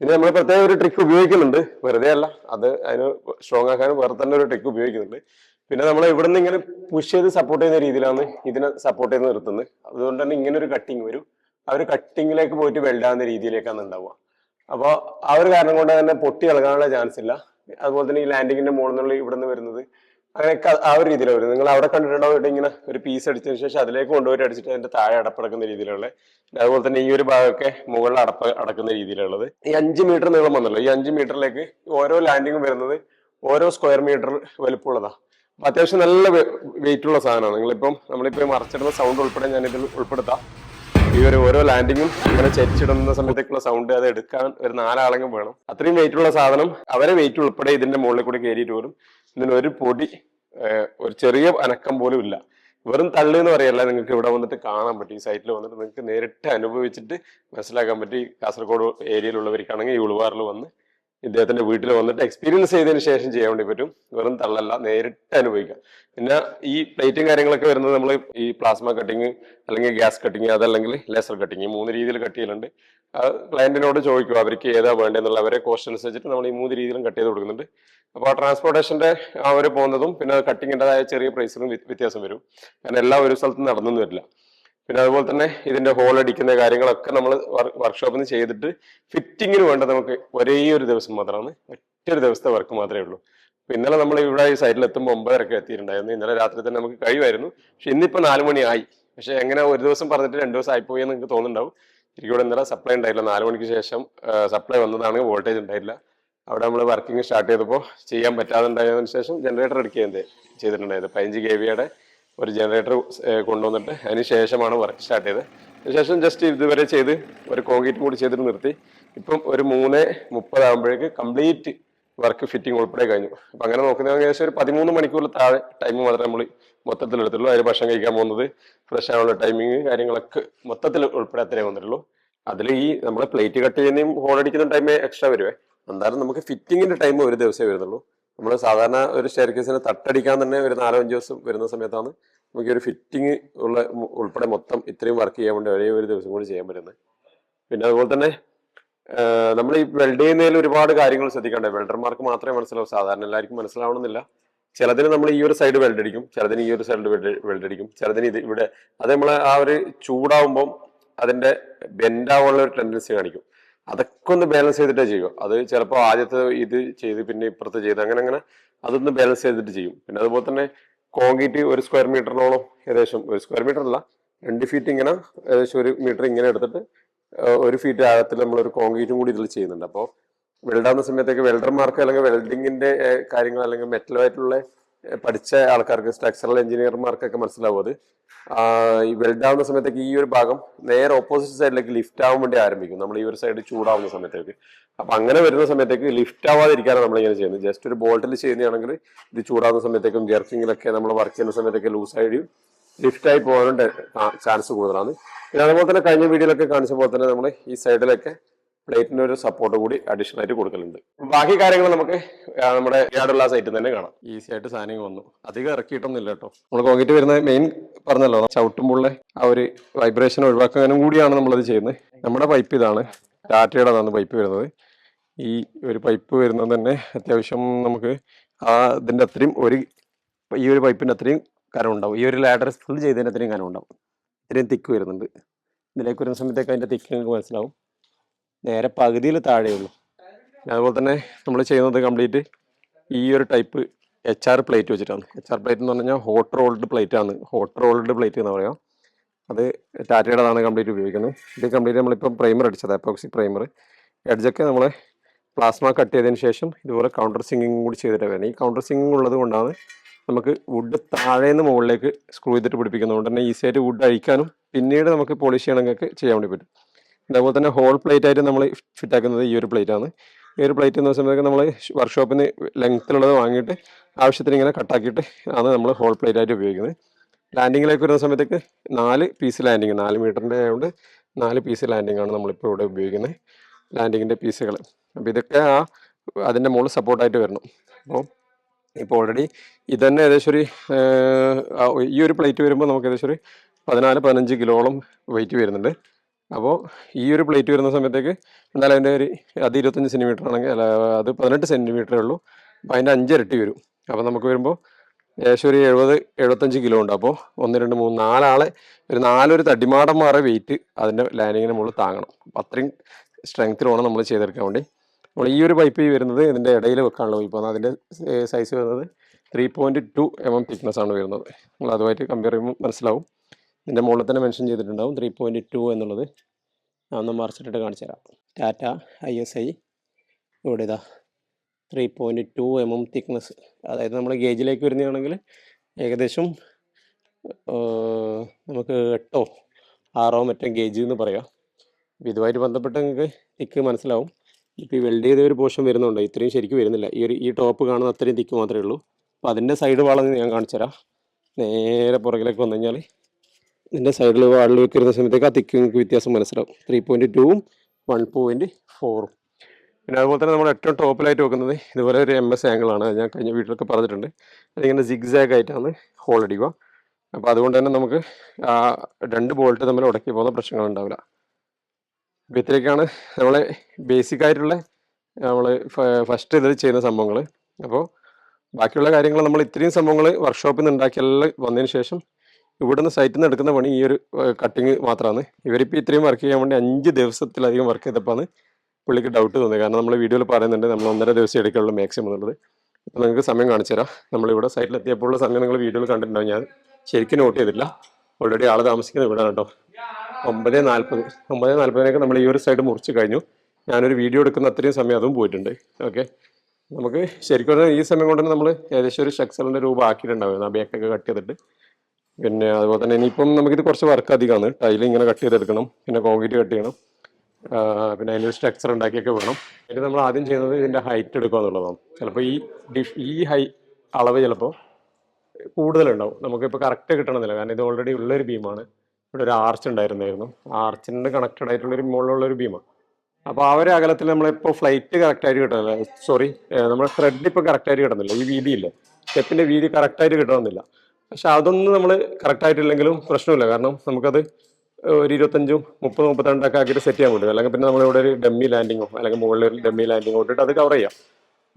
പിന്നെ നമ്മൾ പ്രത്യേക ഒരു ട്രിക്ക് ഉപയോഗിക്കുന്നുണ്ട് വെറുതെ അല്ല. അത് അതിന് സ്ട്രോങ് ആക്കാനും വേറെ തന്നെ ഒരു ട്രിക്ക് ഉപയോഗിക്കുന്നുണ്ട്. പിന്നെ നമ്മൾ ഇവിടെ നിന്ന് ഇങ്ങനെ പുഷ് ചെയ്ത് സപ്പോർട്ട് ചെയ്യുന്ന രീതിയിലാണ് ഇതിനെ സപ്പോർട്ട് ചെയ്ത് നിർത്തുന്നത്. അതുകൊണ്ട് തന്നെ ഇങ്ങനെ ഒരു കട്ടിങ് വരും. ആ ഒരു കട്ടിങ്ങിലേക്ക് പോയിട്ട് വെൽഡാകുന്ന രീതിയിലേക്കാണ് ഉണ്ടാവുക. അപ്പോൾ ആ ഒരു കാരണം കൊണ്ട് തന്നെ പൊട്ടി ഇളകാനുള്ള ചാൻസ് ഇല്ല. അതുപോലെ തന്നെ ഈ ലാൻഡിങ്ങിന്റെ മുകളിൽ നിന്നുള്ള ഇവിടെ നിന്ന് വരുന്നത് അങ്ങനെയൊക്കെ ആ ഒരു രീതിയിലാണ് വരുന്നത്. നിങ്ങൾ അവിടെ കണ്ടിട്ടുണ്ടാവും ഇങ്ങനെ ഒരു പീസ് അടിച്ചതിന് ശേഷം അതിലേക്ക് കൊണ്ടുപോയിട്ട് അടിച്ചിട്ട് അതിന്റെ താഴെ അടപ്പടക്കുന്ന രീതിയിലുള്ള അതുപോലെ തന്നെ ഈ ഒരു ഭാഗമൊക്കെ മുകളിൽ അടപ്പ അടക്കുന്ന രീതിയിലുള്ളത്. ഈ അഞ്ച് മീറ്റർ നീളം വന്നല്ലോ. ഈ അഞ്ച് മീറ്ററിലേക്ക് ഓരോ ലാൻഡിങ്ങും വരുന്നത് ഓരോ സ്ക്വയർ മീറ്റർ വലുപ്പമുള്ളതാ. അപ്പൊ അത്യാവശ്യം നല്ല വെയിറ്റ് ഉള്ള സാധനമാണ്. നിങ്ങളിപ്പം നമ്മളിപ്പോ ഈ മറച്ചിടുന്ന സൗണ്ട് ഉൾപ്പെടെ ഇതിൽ ഉൾപ്പെടുത്താം. ഈ ഒരു ഓരോ ലാൻഡിങ്ങും ഇങ്ങനെ ചരിച്ചിടുന്ന സമയത്തേക്കുള്ള സൗണ്ട് അത് എടുക്കാൻ ഒരു നാലാളെങ്കിലും വേണം. അത്രയും വെയിറ്റ് ഉള്ള സാധനം അവരെ വെയിറ്റ് ഉൾപ്പെടെ ഇതിന്റെ മുകളിൽ കൂടി കയറിയിട്ട് വരും. ഇതിന് ഒരു പൊടി ഒരു ചെറിയ അനക്കം പോലും ഇല്ല. വെറും തള്ളു എന്ന് പറയല്ല നിങ്ങൾക്ക് ഇവിടെ വന്നിട്ട് കാണാൻ പറ്റും. ഈ സൈറ്റിൽ വന്നിട്ട് നിങ്ങൾക്ക് നേരിട്ട് അനുഭവിച്ചിട്ട് മനസ്സിലാക്കാൻ പറ്റും. കാസർഗോഡ് ഏരിയയിലുള്ളവർക്കാണെങ്കിൽ ഈ ഉളുവാറിൽ വന്ന് ഇദ്ദേഹത്തിന്റെ വീട്ടിൽ വന്നിട്ട് എക്സ്പീരിയൻസ് ചെയ്തതിന് ശേഷം ചെയ്യാൻ വേണ്ടി പറ്റും. വെറും തള്ളല്ല നേരിട്ട് അനുഭവിക്കാം. പിന്നെ ഈ പ്ലേറ്റും കാര്യങ്ങളൊക്കെ വരുന്നത് നമ്മൾ ഈ പ്ലാസ്മ കട്ടിങ് അല്ലെങ്കിൽ ഗ്യാസ് കട്ടിങ് അതല്ലെങ്കിൽ ലേസർ കട്ടിങ് മൂന്ന് രീതിയിൽ കട്ട് ചെയ്യലുണ്ട്. ക്ലയന്റിനോട് ചോദിക്കും അവർക്ക് ഏതാ വേണ്ടതെന്നുള്ള അവരെ കോസ്റ്റ് അനുസരിച്ചിട്ട് നമ്മൾ ഈ മൂന്ന് രീതിയിലും കട്ട് ചെയ്ത് കൊടുക്കുന്നുണ്ട്. അപ്പോൾ ട്രാൻസ്പോർട്ടേഷന്റെ അവർ പോകുന്നതും പിന്നെ കട്ടിങ്ങിന്റെതായ ചെറിയ പ്രൈസിലും വ്യത്യാസം വരും. കാരണം എല്ലാം ഒരു സ്ഥലത്ത് നടന്നു വരില്ല. പിന്നെ അതുപോലെ തന്നെ ഇതിന്റെ ഹോൾ അടിക്കുന്ന കാര്യങ്ങളൊക്കെ നമ്മൾ വർക്ക്ഷോപ്പിൽ നിന്ന് ചെയ്തിട്ട് ഫിറ്റിങ്ങിന് വേണ്ട നമുക്ക് ഒരേ ഒരു ദിവസം മാത്രമാണ്. ഒറ്റ ഒരു ദിവസത്തെ വർക്ക് മാത്രമേ ഉള്ളൂ. അപ്പൊ ഇന്നലെ നമ്മൾ ഇവിടെ ഈ സൈഡിൽ എത്തുമ്പോൾ ഒമ്പതരക്ക് എത്തിയിട്ടുണ്ടായിരുന്നു. ഇന്നലെ രാത്രി തന്നെ നമുക്ക് കഴിയുമായിരുന്നു. പക്ഷെ ഇന്നിപ്പോ നാല് മണിയായി. പക്ഷെ എങ്ങനെ ഒരു ദിവസം പറഞ്ഞിട്ട് രണ്ട് ദിവസം ആയിപ്പോയി എന്ന് നിങ്ങൾക്ക് തോന്നുന്നുണ്ടാവും. ശരിക്കും ഇവിടെ ഇന്നലെ സപ്ലൈ ഉണ്ടായില്ല. നാല് മണിക്ക് ശേഷം സപ്ലൈ വന്നതാണെങ്കിൽ വോൾട്ടേജ് ഉണ്ടായില്ല. അവിടെ നമ്മൾ വർക്കിംഗ് സ്റ്റാർട്ട് ചെയ്തപ്പോൾ ചെയ്യാൻ പറ്റാതെ ഉണ്ടായതിനു ശേഷം ജനറേറ്റർ എടുക്കുകയും ചെയ്തിട്ടുണ്ടായത് പതിനഞ്ച് കെ വിയുടെ ഒരു ജനറേറ്റർ കൊണ്ടുവന്നിട്ട് അതിന് ശേഷമാണ് വർക്ക് സ്റ്റാർട്ട് ചെയ്തത്. അതിനുശേഷം ജസ്റ്റ് ഇതുവരെ ചെയ്ത് ഒരു കോൺക്രീറ്റ് കൂടി ചെയ്തിട്ട് നിർത്തി. ഇപ്പം ഒരു മൂന്ന് മുപ്പതാകുമ്പോഴേക്ക് കംപ്ലീറ്റ് വർക്ക് ഫിറ്റിംഗ് ഉൾപ്പെടെ കഴിഞ്ഞു. അപ്പം അങ്ങനെ നോക്കുന്ന ഏകദേശം ഒരു പതിമൂന്ന് മണിക്കൂറിൽ താഴെ ടൈം മാത്രമേ നമ്മൾ മൊത്തത്തിൽ എടുത്തുള്ളൂ അതിന് ഭക്ഷണം കഴിക്കാൻ പോകുന്നത് ഫ്രഷ് ആവാനുള്ള ടൈമിങ് കാര്യങ്ങളൊക്കെ മൊത്തത്തിൽ ഉൾപ്പെടെ അത്രേ വന്നിട്ടുള്ളൂ. അതിൽ ഈ നമ്മൾ പ്ലേറ്റ് കട്ട് ചെയ്യുന്നതും ഹോൾ അടിക്കുന്ന ടൈമേ എക്സ്ട്രാ വരുവേ. എന്തായാലും നമുക്ക് ഫിറ്റിങ്ങിന്റെ ടൈം ഒരു ദിവസമേ വരുന്നുള്ളൂ. നമ്മൾ സാധാരണ ഒരു സ്റ്റെയർ കേസിന് തട്ടടിക്കാൻ തന്നെ ഒരു നാലോ അഞ്ച് ദിവസം വരുന്ന സമയത്താണ് നമുക്ക് ഒരു ഫിറ്റിംഗ് ഉള്ള ഉൾപ്പെടെ മൊത്തം ഇത്രയും വർക്ക് ചെയ്യാൻ വേണ്ടി ഒരേ ഒരു ദിവസം കൂടി ചെയ്യാൻ പറ്റുന്നത്. പിന്നെ അതുപോലെ തന്നെ നമ്മൾ ഈ വെൽഡ് ചെയ്യുന്നതിൽ ഒരുപാട് കാര്യങ്ങൾ ശ്രദ്ധിക്കേണ്ടത് വെൽഡർമാർക്ക് മാത്രമേ മനസ്സിലാവൂ. സാധാരണ എല്ലാവർക്കും മനസ്സിലാവണമെന്നില്ല. ചിലതിന് നമ്മൾ ഈ ഒരു സൈഡ് വെൽഡ് അടിക്കും. ചിലതിന് ഈ ഒരു സൈഡ് വെൽഡ് അടിക്കും. ചിലതിന് ഇത് ഇവിടെ അത് നമ്മൾ ആ ഒരു ചൂടാവുമ്പം അതിന്റെ ബെൻഡാവാനുള്ള ഒരു ടെൻഡൻസി കാണിക്കും. അതൊക്കെ ഒന്ന് ബാലൻസ് ചെയ്തിട്ടേ ചെയ്യുക. അത് ചിലപ്പോൾ ആദ്യത്തെ ഇത് ചെയ്ത് പിന്നെ ഇപ്പുറത്ത് ചെയ്ത് അങ്ങനെ അങ്ങനെ അതൊന്ന് ബാലൻസ് ചെയ്തിട്ട് ചെയ്യും. പിന്നെ അതുപോലെ തന്നെ കോൺക്രീറ്റ് ഒരു സ്ക്വയർ മീറ്ററിനോളം ഏകദേശം ഒരു സ്ക്വയർ മീറ്റർ അല്ല രണ്ട് ഫീറ്റ് ഇങ്ങനെ ഏകദേശം ഒരു മീറ്റർ ഇങ്ങനെ എടുത്തിട്ട് ഒരു ഫീറ്റ് ആഴത്തിൽ നമ്മൾ ഒരു കോൺക്രീറ്റും കൂടി ഇതിൽ ചെയ്യുന്നുണ്ട്. അപ്പോൾ വെൽഡാവുന്ന സമയത്തേക്ക് വെൽഡർമാർക്ക് അല്ലെങ്കിൽ വെൽഡിങ്ങിന്റെ കാര്യങ്ങൾ അല്ലെങ്കിൽ മെറ്റലുമായിട്ടുള്ള ഏഹ് പഠിച്ച ആൾക്കാർക്ക് സ്ട്രക്ചറൽ എഞ്ചിനീയർമാർക്കൊക്കെ മനസ്സിലാവും അത്. ഈ വെൽഡ് ആവുന്ന സമയത്തേക്ക് ഈ ഒരു ഭാഗം നേരെ ഓപ്പോസിറ്റ് സൈഡിലേക്ക് ലിഫ്റ്റ് ആവാൻ വേണ്ടി ആരംഭിക്കും. നമ്മൾ ഈ ഒരു സൈഡ് ചൂടാവുന്ന സമയത്തേക്ക്. അപ്പൊ അങ്ങനെ വരുന്ന സമയത്തേക്ക് ലിഫ്റ്റ് ആവാതിരിക്കാനാണ് നമ്മൾ ഇങ്ങനെ ചെയ്യുന്നത്. ജസ്റ്റ് ഒരു ബോൾട്ടിൽ ചെയ്യുന്നതാണെങ്കിൽ ഇത് ചൂടാവുന്ന സമയത്തേക്കും ജെർക്കിങ്ങിലൊക്കെ നമ്മൾ വർക്ക് ചെയ്യുന്ന സമയത്തൊക്കെ ലിഫ്റ്റ് ആയി പോകാനും ചാൻസ് കൂടുതലാണ്. പിന്നെ അതുപോലെ തന്നെ കഴിഞ്ഞ വീഡിയോയിലൊക്കെ കാണിച്ച പോലെ തന്നെ നമ്മൾ ഈ സൈഡിലൊക്കെ പ്ലേറ്റിന് ഒരു സപ്പോർട്ട് കൂടി അഡീഷണൽ ആയിട്ട് കൊടുക്കലുണ്ട്. ബാക്കി കാര്യങ്ങൾ നമുക്ക് നമ്മുടെ യാർഡുള്ള സൈറ്റിൽ തന്നെ കാണാം. ഈസി ആയിട്ട് സാധനങ്ങൾ വന്നു. അധികം ഇറക്കിയിട്ടൊന്നുമില്ല കേട്ടോ. നമ്മൾ കോൺക്രീറ്റ് വരുന്ന മെയിൻ പറഞ്ഞല്ലോ ചവിട്ടുമ്പോഴുള്ള ആ ഒരു വൈബ്രേഷൻ ഒഴിവാക്കാനും കൂടിയാണ് നമ്മളത് ചെയ്യുന്നത്. നമ്മുടെ പൈപ്പ് ഇതാണ് ടാറ്റയുടേതാണ് പൈപ്പ് വരുന്നത്. ഈ ഒരു പൈപ്പ് വരുന്നത് തന്നെ അത്യാവശ്യം നമുക്ക് ആ ഇതിന്റെ അത്രയും ഒരു ഈ ഒരു പൈപ്പിന്റെ അത്രയും കനം ഉണ്ടാവും. ഈ ഒരു ലാഡർ ഫുൾ ചെയ്തതിന്റെ അത്രയും കനം ഉണ്ടാവും. ഇത്രയും തിക്ക് വരുന്നുണ്ട്. ഇതിലേക്ക് വരുന്ന സമയത്തേക്ക് അതിന്റെ തിക്ക് നിങ്ങൾക്ക് മനസ്സിലാവും. നേരെ പകുതിയിൽ താഴെയുള്ളൂ. അതുപോലെ തന്നെ നമ്മൾ ചെയ്യുന്നത് കംപ്ലീറ്റ് ഈ ഒരു ടൈപ്പ് എച്ച് ആർ പ്ലേറ്റ് വെച്ചിട്ടാണ്. എച്ച് ആർ പ്ലേറ്റ് എന്ന് പറഞ്ഞു കഴിഞ്ഞാൽ ഹോട്ട് റോൾഡ് പ്ലേറ്റ് ആണ്. ഹോട്ട് റോൾഡ് പ്ലേറ്റ് എന്ന് പറയാം. അത് ടാറ്റയുടേതാണ് കംപ്ലീറ്റ് ഉപയോഗിക്കുന്നത്. ഇത് കംപ്ലീറ്റ് നമ്മളിപ്പം പ്രൈമർ അടിച്ചത് എപ്പോക്സി പ്രൈമർ എഡ്ജൊക്കെ നമ്മൾ പ്ലാസ്മ കട്ട് ചെയ്തതിന് ശേഷം ഇതുപോലെ കൗണ്ടർ സിംഗിങ് കൂടി ചെയ്തിട്ട് വേണം ഈ കൗണ്ടർ സിംഗിങ് ഉള്ളത് കൊണ്ടാണ് നമുക്ക് വുഡ് താഴേന്ന് മുകളിലേക്ക് സ്ക്രൂ ചെയ്തിട്ട് പിടിപ്പിക്കുന്നതുകൊണ്ട് തന്നെ ഈസി ആയിട്ട് വുഡ് അഴിക്കാനും പിന്നീട് നമുക്ക് പോളിഷ് ചെയ്യണമെങ്കിൽ ചെയ്യാൻ വേണ്ടി പറ്റും. അതുപോലെ തന്നെ ഹോൾ പ്ലേറ്റ് ആയിട്ട് നമ്മൾ ഫിറ്റ് ആക്കുന്നത് ഈ ഒരു പ്ലേറ്റ് ആണ്. ഈ ഒരു പ്ലേറ്റ് എന്ന് വെച്ചാൽ നമ്മൾ വർക്ക്ഷോപ്പിൽ നിന്ന് ലെങ്ത്തിലുള്ളത് വാങ്ങിയിട്ട് ആവശ്യത്തിന് ഇങ്ങനെ കട്ടാക്കിയിട്ട് ആണ് നമ്മൾ ഹോൾ പ്ലേറ്റ് ആയിട്ട് ഉപയോഗിക്കുന്നത്. ലാൻഡിങ്ങിലേക്ക് വരുന്ന സമയത്തേക്ക് നാല് പീസ് ലാൻഡിങ് നാല് മീറ്ററിന്റെ ആയതുകൊണ്ട് നാല് പീസ് ലാൻഡിങ് ആണ് നമ്മളിപ്പോൾ ഇവിടെ ഉപയോഗിക്കുന്നത്. ലാൻഡിങ്ങിന്റെ പീസുകൾ അപ്പോൾ ഇതൊക്കെ ആ അതിന്റെ മുകളിൽ സപ്പോർട്ടായിട്ട് വരണം. അപ്പോൾ ഇപ്പോൾ ഓൾറെഡി ഇത് തന്നെ ഏകദേശം ഒരു ഈ ഒരു പ്ലേറ്റ് വരുമ്പോൾ നമുക്ക് ഏകദേശം ഒരു പതിനാല് പതിനഞ്ച് കിലോളം വെയിറ്റ് വരുന്നുണ്ട്. അപ്പോൾ ഈ ഒരു പ്ലേറ്റ് വരുന്ന സമയത്തേക്ക് എന്നാലും അതിന്റെ ഒരു അത് ഇരുപത്തഞ്ച് സെന്റിമീറ്റർ ആണെങ്കിൽ അല്ല അത് പതിനെട്ട് സെന്റിമീറ്ററേ ഉള്ളൂ. അപ്പോൾ അതിന്റെ അഞ്ചിരട്ടി വരും. അപ്പോൾ നമുക്ക് വരുമ്പോൾ ഏകദേശം ഒരു എഴുപത് എഴുപത്തഞ്ച് കിലോ ഉണ്ട്. അപ്പോൾ ഒന്ന് രണ്ട് മൂന്ന് നാലാളെ ഒരു നാലൊരു തടിമാടന്മാരെ വെയിറ്റ് അതിന്റെ ലാൻഡിങ്ങിന് മുകളിൽ താങ്ങണം. അപ്പോൾ അത്രയും സ്ട്രെങ്ത്തിൽ വേണം നമ്മൾ ചെയ്തെടുക്കാൻ വേണ്ടി. നമ്മൾ ഈ ഒരു പൈപ്പ് വരുന്നത് ഇതിന്റെ ഇടയിൽ വെക്കാനുള്ള പൈപ്പാണ് അതിന്റെ സൈസ് വരുന്നത് three point two M M thickness ആണ് വരുന്നത്. നമ്മൾ അതുമായിട്ട് കമ്പയർ ചെയ്യുമ്പോൾ മനസ്സിലാവും. ഇതിന്റെ മുകളിൽ തന്നെ മെൻഷൻ ചെയ്തിട്ടുണ്ടാവും. ത്രീ പോയിന്റ് ടു എന്നുള്ളത്. ഞാൻ ഒന്ന് മറിച്ചിട്ടിട്ട് കാണിച്ചു തരാം ടാറ്റ ഐ എസ് ഐ ഇവിടെ ഇതാ. Three point two M M thickness അതായത് നമ്മൾ ഗേജിലേക്ക് വരുന്നതാണെങ്കിൽ ഏകദേശം നമുക്ക് എട്ടോ ആറോ മറ്റോ ഗേജ് എന്ന് പറയാം. അപ്പോൾ ഇതുമായിട്ട് ബന്ധപ്പെട്ട് നിങ്ങൾക്ക് തിക്ക് മനസ്സിലാവും. ഇപ്പോൾ ഈ വെൽഡ് ചെയ്ത ഒരു പോർഷൻ വരുന്നുണ്ട്. ഇത്രയും ശരിക്കും വരുന്നില്ല. ഈ ഒരു ഈ ടോപ്പ് കാണുന്ന അത്രയും തിക്ക് മാത്രമേ ഉള്ളൂ. അപ്പോൾ അതിന്റെ സൈഡ് വളഞ്ഞ് ഞാൻ കാണിച്ചു തരാം നേരെ പുറകിലേക്ക് വന്നു കഴിഞ്ഞാൽ ഇതിന്റെ സൈഡിൽ വാളിൽ വെക്കുന്ന സമയത്തേക്ക് ആ തിക്ക് നിങ്ങൾക്ക് വ്യത്യാസം മനസ്സിലാവും. ത്രീ പോയിന്റ് ടൂവും വൺ പോയിന്റ് ഫോറും പിന്നെ അതുപോലെ തന്നെ നമ്മൾ ഏറ്റവും ടോപ്പിലായിട്ട് വെക്കുന്നത് ഇതുപോലെ ഒരു എം എസ് ആംഗിളാണ് ഞാൻ കഴിഞ്ഞ വീട്ടിലൊക്കെ പറഞ്ഞിട്ടുണ്ട്. അതിങ്ങനെ സിഗ്സാഗ് ആയിട്ടാണ് ഹോൾ അടിക്കുക. അപ്പോൾ അതുകൊണ്ട് തന്നെ നമുക്ക് രണ്ട് ബോൾട്ട് തമ്മിൽ ഉടക്കി പോകുന്ന പ്രശ്നങ്ങൾ ഉണ്ടാവില്ല. അപ്പോൾ ഇത്രയൊക്കെയാണ് നമ്മളെ ബേസിക് ആയിട്ടുള്ള നമ്മൾ ഫസ്റ്റ് ഇതിൽ ചെയ്യുന്ന സംഭവങ്ങൾ അപ്പോൾ ബാക്കിയുള്ള കാര്യങ്ങൾ നമ്മൾ ഇത്രയും സംഭവങ്ങൾ വർക്ക്ഷോപ്പിൽ നിന്ന് ഉണ്ടാക്കിയെല്ലാം വന്നതിന് ശേഷം ഇവിടുന്ന് സൈറ്റിൽ നിന്ന് എടുക്കുന്ന പണി ഈ ഒരു കട്ടിങ് മാത്രമാണ് ഇവരിപ്പോൾ ഇത്രയും വർക്ക് ചെയ്യാൻ വേണ്ടി അഞ്ച് ദിവസത്തിലധികം വർക്ക് ചെയ്തപ്പോൾ പുള്ളിക്ക് ഡൗട്ട് തോന്നുന്നത് കാരണം നമ്മൾ വീഡിയോയിൽ പറയുന്നുണ്ട് നമ്മൾ ഒന്നര ദിവസം എടുക്കാനുള്ള മാക്സിമം എന്നുള്ളത്. അപ്പോൾ നിങ്ങൾക്ക് സമയം കാണിച്ചു തരാം. നമ്മളിവിടെ ഉള്ള സമയം നിങ്ങൾ വീഡിയോയിൽ കണ്ടിട്ടുണ്ടാവും. ഞാൻ ശരിക്കും നോട്ട് ചെയ്തില്ല. ഓൾറെഡി ആൾ താമസിക്കുന്ന ഇവിടെ കേട്ടോ ഒമ്പത് നാൽപ്പത് ഒമ്പത് നാൽപ്പതിനൊക്കെ നമ്മൾ ഈ ഒരു സൈഡ് മുറിച്ച് കഴിഞ്ഞു. ഞാനൊരു വീഡിയോ എടുക്കുന്ന അത്രയും സമയം അതും പോയിട്ടുണ്ട്. ഓക്കെ നമുക്ക് ശരിക്കും പറഞ്ഞാൽ ഈ സമയം കൊണ്ട് നമ്മൾ ഏകദേശം ഒരു ഷക്സലിന്റെ രൂപ ആക്കിയിട്ടുണ്ടാവും ആ ബേക്കൊക്കെ കട്ട് ചെയ്തിട്ട്. പിന്നെ അതുപോലെ തന്നെ ഇനിയിപ്പം നമുക്കിത് കുറച്ച് വർക്ക് അധികമാണ് ടൈൽ ഇങ്ങനെ കട്ട് ചെയ്തെടുക്കണം. പിന്നെ കോൺക്രീറ്റ് കട്ട് ചെയ്യണം. പിന്നെ അതിനൊരു സ്ട്രക്ചർ ഉണ്ടാക്കിയൊക്കെ വേണം. അതിന് നമ്മൾ ആദ്യം ചെയ്യുന്നത് ഇതിന്റെ ഹൈറ്റ് എടുക്കുക എന്നുള്ളതാണ്. ചിലപ്പോൾ ഈ ഡിഷ് ഈ ഹൈ അളവ് ചിലപ്പോൾ കൂടുതലുണ്ടാവും. നമുക്കിപ്പോൾ കറക്റ്റ് കിട്ടണമെന്നില്ല. കാരണം ഇത് ഓൾറെഡി ഉള്ളൊരു ബീമാണ്. ഇവിടെ ഒരു ആർച്ച് ഉണ്ടായിരുന്നായിരുന്നു. ആർച്ചിന് കണക്റ്റഡ് ആയിട്ടുള്ളൊരു മുകളിലുള്ളൊരു ബീമാണ്. അപ്പോൾ ആ ഒരു അകലത്തിൽ നമ്മളിപ്പോൾ ഫ്ലൈറ്റ് കറക്റ്റായിട്ട് കിട്ടുന്നില്ല സോറി നമ്മുടെ ത്രെഡ് ഇപ്പോൾ കറക്റ്റായിട്ട് കിട്ടുന്നില്ല ഈ വീതിയില്ല. സ്റ്റെപ്പിന്റെ വീതി കറക്റ്റായിട്ട് കിട്ടണമെന്നില്ല. പക്ഷെ അതൊന്നും നമ്മൾ കറക്റ്റായിട്ടില്ലെങ്കിലും പ്രശ്നമില്ല. കാരണം നമുക്കത് ഒരു ഇരുപത്തഞ്ചും മുപ്പത് മുപ്പത്തിരണ്ടൊക്കെ ആക്കിയിട്ട് സെറ്റ് ചെയ്യാൻ പറ്റും അല്ലെങ്കിൽ പിന്നെ നമ്മളിവിടെ ഒരു ഡമ്മി ലാൻഡിങ്ങോ അല്ലെങ്കിൽ മുകളിൽ ഒരു ഡമ്മി ലാൻഡിങ്ങോ ഇട്ടിട്ട് അത് കവർ ചെയ്യാം.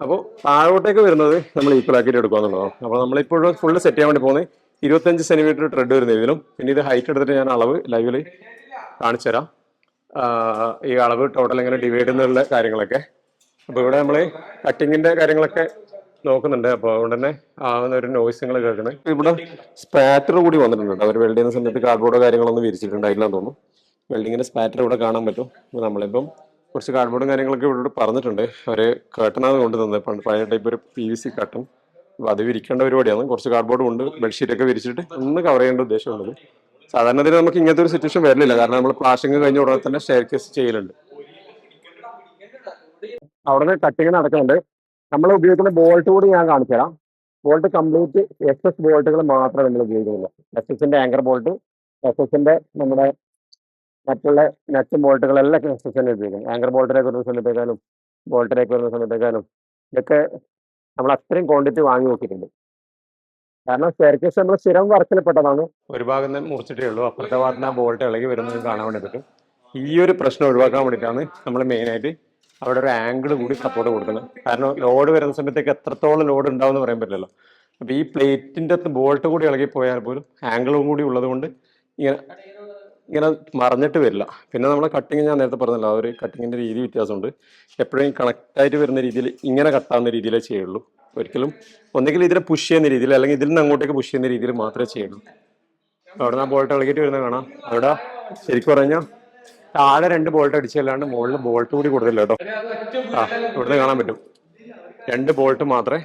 അപ്പോൾ താഴോട്ടേക്ക് വരുന്നത് നമ്മൾ ഈക്വൽ ആക്കിയിട്ട് എടുക്കുക എന്നുള്ളതാണ്. അപ്പോൾ നമ്മളിപ്പോഴും ഫുള്ള് സെറ്റ് ചെയ്യാൻ വേണ്ടി പോകുന്നത് ഇരുപത്തഞ്ച് സെന്റിമീറ്റർ ട്രെഡ് വരുന്ന ഇതിലും പിന്നെ ഇത് ഹൈറ്റ് എടുത്തിട്ട് ഞാൻ അളവ് ലൈവിൽ കാണിച്ചു തരാം. ഈ അളവ് ടോട്ടൽ എങ്ങനെ ഡിവൈഡ് ചെയ്യുന്നുള്ള കാര്യങ്ങളൊക്കെ. അപ്പോൾ ഇവിടെ നമ്മൾ കട്ടിങ്ങിന്റെ കാര്യങ്ങളൊക്കെ നോക്കുന്നുണ്ട്. അപ്പോൾ അതുകൊണ്ട് തന്നെ ആവുന്ന ഒരു നോയ്സ് നിങ്ങൾ കേൾക്കുന്നത് ഇവിടെ സ്പാറ്റർ കൂടി വന്നിട്ടുണ്ട് അവർ വെൽഡ് ചെയ്യുന്ന സമയത്ത് കാർഡ്ബോർഡോ കാര്യങ്ങളൊന്നും വിരിച്ചിട്ടുണ്ടായില്ലെന്ന് തോന്നുന്നു. വെൽഡിങ്ങിന്റെ സ്പാറ്റർ ഇവിടെ കാണാൻ പറ്റും. നമ്മളിപ്പം കുറച്ച് കാർഡ്ബോർഡും കാര്യങ്ങളൊക്കെ ഇവിടെ പറഞ്ഞിട്ടുണ്ട്. അവർ കേട്ടനാണ് കൊണ്ട് തന്നത്. പണ്ട് പഴയ ടൈപ്പ് ഒരു പി വി സി കട്ടും അപ്പോൾ അത് വിരിക്കേണ്ട പരിപാടിയാണ്. കുറച്ച് കാർഡ്ബോർഡും ഉണ്ട്. ബെഡ്ഷീറ്റ് ഒക്കെ വിരിച്ചിട്ട് ഒന്ന് കവർ ചെയ്യേണ്ട ഉദ്ദേശമുള്ളത്. സാധാരണ നമുക്ക് ഇങ്ങനത്തെ ഒരു സിറ്റുവേഷൻ വരില്ല. കാരണം നമ്മൾ പ്ലാഷിങ് കഴിഞ്ഞ ഉടനെ തന്നെ സ്റ്റെയർ കേസ് ചെയ്യലുണ്ട്. അവിടെ കട്ടിങ് നടക്കുന്നുണ്ട്. നമ്മൾ ഉപയോഗിക്കുന്ന ബോൾട്ട് കൂടി ഞാൻ കാണിച്ചു തരാം. ബോൾട്ട് കംപ്ലീറ്റ് എസ് എസ് ബോൾട്ടുകൾ മാത്രമേ നമ്മൾ ഉപയോഗിക്കുന്നുള്ളൂ. എസ് എസിന്റെ ആങ്കർ ബോൾട്ട് എസ് എസിന്റെ നമ്മുടെ മറ്റുള്ള നെറ്റ് ബോൾട്ടുകളെല്ലാം എസ് എസ് തന്നെ ഉപയോഗിക്കും ആങ്കർ ബോൾട്ടിലേക്ക് വരുന്ന സമയത്തേക്കാളും ബോൾട്ടിലേക്ക് വരുന്ന സമയത്തേക്കാളും ഇതൊക്കെ നമ്മൾ അത്രയും ക്വാണ്ടിറ്റി വാങ്ങി നോക്കിയിട്ടുണ്ട്. കാരണം സ്റ്റെയർകേസ് നമ്മൾ സ്ഥിരം വർക്കിൽപ്പെട്ടതാണ് ഒരു ഭാഗം മുറിച്ചിട്ടേ ഉള്ളൂ. അപ്പുറത്തെ ഭാഗത്ത് ആ ബോൾട്ട് ഇളകി വരുന്നത് കാണാൻ വേണ്ടി പറ്റും ഈ ഒരു പ്രശ്നം ഒഴിവാക്കാൻ വേണ്ടിയിട്ടാണ് നമ്മൾ മെയിനായിട്ട് അവിടെ ഒരു ആംഗിൾ കൂടി സപ്പോർട്ട് കൊടുക്കണം. കാരണം ലോഡ് വരുന്ന സമയത്തേക്ക് എത്രത്തോളം ലോഡ് ഉണ്ടാവും എന്ന് പറയാൻ പറ്റില്ലല്ലോ. അപ്പോൾ ഈ പ്ലേറ്റിന്റെ അകത്ത് ബോൾട്ട് കൂടി ഇളകി പോയാൽ പോലും ആംഗിളും കൂടി ഉള്ളത് കൊണ്ട് ഇങ്ങനെ ഇങ്ങനെ മറഞ്ഞിട്ട് വരില്ല. പിന്നെ നമ്മൾ കട്ടിങ് ഞാൻ നേരത്തെ പറഞ്ഞല്ലോ ആ ഒരു കട്ടിങ്ങിന്റെ രീതി വ്യത്യാസമുണ്ട്. എപ്പോഴും കണക്ട് ആയിട്ട് വരുന്ന രീതിയിൽ ഇങ്ങനെ കട്ടാവുന്ന രീതിയിലേ ചെയ്യുള്ളൂ. ഒരിക്കലും ഒന്നെങ്കിൽ ഇതിനെ പുഷ് ചെയ്യുന്ന രീതിയിൽ അല്ലെങ്കിൽ ഇതിൽ നിന്ന് അങ്ങോട്ടേക്ക് പുഷ് ചെയ്യുന്ന രീതിയിൽ മാത്രമേ ചെയ്യുള്ളൂ. അവിടെ നിന്ന് ആ ബോൾട്ട് ഇളകിയിട്ട് വരുന്ന കാണാം. അവിടെ ശരിക്കും പറഞ്ഞാൽ താഴെ രണ്ട് ബോൾട്ട് അടിച്ചല്ലാണ്ട് മുകളിൽ ബോൾട്ട് കൂടി കൊടുത്തില്ല കേട്ടോ. ആ ഇവിടുന്ന് കാണാൻ പറ്റും. രണ്ട് ബോൾട്ട് മാത്രമേ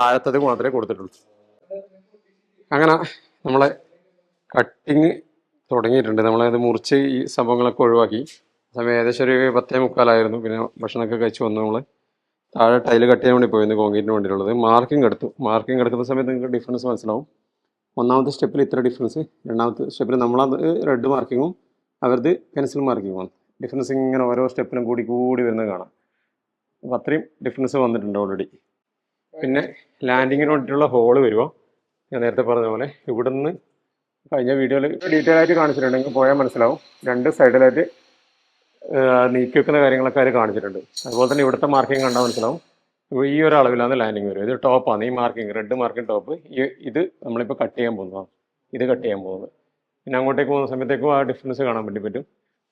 താഴത്തത് മാത്രമേ കൊടുത്തിട്ടുള്ളൂ. അങ്ങനെ നമ്മളെ കട്ടിങ് തുടങ്ങിയിട്ടുണ്ട്. നമ്മളത് മുറിച്ച് ഈ സംഭവങ്ങളൊക്കെ ഒഴിവാക്കി. സമയം ഏകദേശം ഒരു പത്തേ മുക്കാലായിരുന്നു. പിന്നെ ഭക്ഷണമൊക്കെ കഴിച്ച് വന്നു നമ്മൾ താഴെ ടൈൽ കട്ട് ചെയ്യാൻ വേണ്ടി പോയിരുന്നു കോൺക്രീറ്റിന് വേണ്ടിയിട്ടുള്ളത്. മാർക്കിംഗ് എടുത്തു. മാർക്കിംഗ് എടുക്കുന്ന സമയത്ത് നിങ്ങൾക്ക് ഡിഫറൻസ് മനസ്സിലാവും. ഒന്നാമത്തെ സ്റ്റെപ്പിൽ ഇത്ര ഡിഫറൻസ് രണ്ടാമത്തെ സ്റ്റെപ്പിൽ നമ്മളത് റെഡ് മാർക്കിങ്ങും അവരത് പെൻസിൽ മാർക്ക് പോകണം ഡിഫറൻസ് ഇങ്ങനെ ഓരോ സ്റ്റെപ്പിലും കൂടി കൂടി വരുന്നത് കാണാം. അപ്പോൾ അത്രയും ഡിഫറൻസ് വന്നിട്ടുണ്ട് ഓൾറെഡി പിന്നെ ലാൻഡിങ്ങിന് വേണ്ടിയിട്ടുള്ള ഹോൾ വരുമോ ഞാൻ നേരത്തെ പറഞ്ഞ പോലെ ഇവിടെ നിന്ന് കഴിഞ്ഞ വീഡിയോയിൽ ഡീറ്റെയിൽ ആയിട്ട് കാണിച്ചിട്ടുണ്ടെങ്കിൽ പോയാൽ മനസ്സിലാവും. രണ്ട് സൈഡിലായിട്ട് നീക്കി വെക്കുന്ന കാര്യങ്ങളൊക്കെ അവർ കാണിച്ചിട്ടുണ്ട്. അതുപോലെ തന്നെ ഇവിടുത്തെ മാർക്കിംഗ് കണ്ടാൽ മനസ്സിലാവും. ഈ ഒരു അളവിലാണ് ലാൻഡിങ് വരും ഇത് ടോപ്പാണ് ഈ മാർക്കിംഗ് റെഡ് മാർക്കിംഗ് ടോപ്പ് ഈ ഇത് നമ്മളിപ്പോൾ കട്ട് ചെയ്യാൻ പോകുന്നതാണ്. ഇത് കട്ട് ചെയ്യാൻ പോകുന്നത്. പിന്നെ അങ്ങോട്ടേക്ക് പോകുന്ന സമയത്തേക്കും ആ ഡിഫറൻസ് കാണാൻ വേണ്ടി പറ്റും.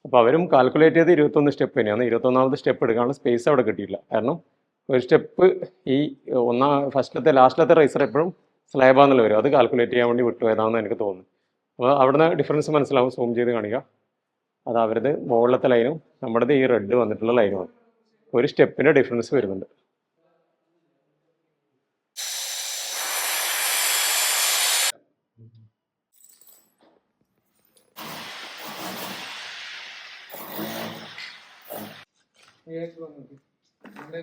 അപ്പോൾ അവരും കാൽക്കുലേറ്റ് ചെയ്ത് ഇരുപത്തൊന്ന് സ്റ്റെപ്പ് തന്നെയാണ്. ഇരുപത്തൊന്നാമത് സ്റ്റെപ്പ് എടുക്കാനുള്ള സ്പേസ് അവിടെ കിട്ടിയില്ല കാരണം ഒരു സ്റ്റെപ്പ് ഈ ഒന്നാം ഫസ്റ്റിലത്തെ ലാസ്റ്റിലത്തെ റൈസർ എപ്പോഴും സ്ലാബാന്നുള്ള വരും അത് കാൽക്കുലേറ്റ് ചെയ്യാൻ വേണ്ടി വിട്ടുപോയതാണെന്ന് എനിക്ക് തോന്നുന്നു അപ്പോൾ അവിടുന്ന് ഡിഫറൻസ് മനസ്സിലാവും. സൂം ചെയ്ത് കാണിക്കുക അത് അവരുടെ മുകളിലത്തെ ലൈനും നമ്മുടേത് ഈ റെഡ് വന്നിട്ടുള്ള ലൈനുമാണ് ഒരു സ്റ്റെപ്പിന്റെ ഡിഫറൻസ് വരുന്നുണ്ട്. വന്നത്. നമ്മുടെ